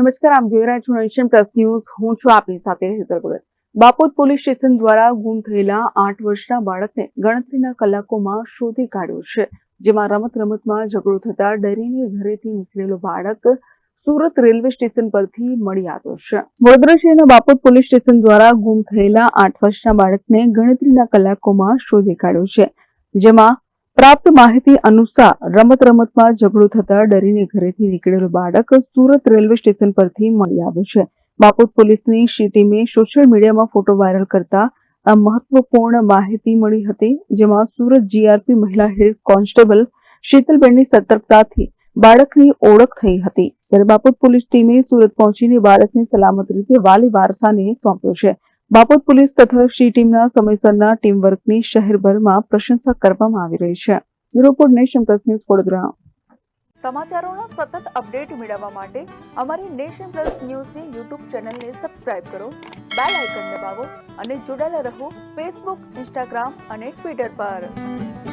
નમસ્કાર, આપ જોઈ રહ્યા છો નેશન પ્લસ ન્યૂઝ. હું છું આપની સાથે ભગત. બાપોદ પોલીસ સ્ટેશન દ્વારા ગુમ થયેલા આઠ વર્ષના બાળકને ગણતરીના કલાકોમાં શોધી કાઢ્યો છે, જેમાં રમત રમતમાં ઝઘડો થતા ડરીને ઘરેથી નીકળેલો બાળક સુરત રેલવે સ્ટેશન પરથી મળી આવ્યો છે. વડોદરા શહેરના બાપોદ પોલીસ સ્ટેશન દ્વારા ગુમ થયેલા આઠ વર્ષના બાળકને ગણતરીના કલાકોમાં શોધી કાઢ્યો છે, જેમાં પ્રાપ્ત માહિતી અનુસાર રમત રમતમાં ઝઘડો થતા ડરીને ઘરેથી નીકળેલો બાળક સુરત રેલવે સ્ટેશન પરથી મળી આવ્યો છે. બાપોદ પોલીસની શી ટીમે સોશિયલ મીડિયામાં ફોટો વાયરલ કરતા મહત્વપૂર્ણ માહિતી મળી હતી, જેમાં સુરત જીઆરપી મહિલા હેડ કોન્સ્ટેબલ શીતલબેનની સતર્કતાથી બાળકની ઓળખ થઈ હતી. ત્યારે બાપોદ પોલીસ ટીમે સુરત પહોંચીને બાળકને સલામત રીતે વાલી વારસાને સોંપ્યો છે. બાપોદ પોલીસ તથા સી ટીમના સમયસરના ટીમવર્કની શહેરભરમાં પ્રશંસા કરવામાં આવી રહી છે. યુરોપોડ નેશન પ્લસ ન્યૂઝ વડોદરા. સમાચારોના સતત અપડેટ મેળવવા માટે અમારી નેશન પ્લસ ન્યૂઝની યુટ્યુબ ચેનલને સબસ્ક્રાઇબ કરો, બેલ આઇકન દબાવો અને જોડાયેલા રહો ફેસબુક, ઇન્સ્ટાગ્રામ અને ટ્વિટર પર.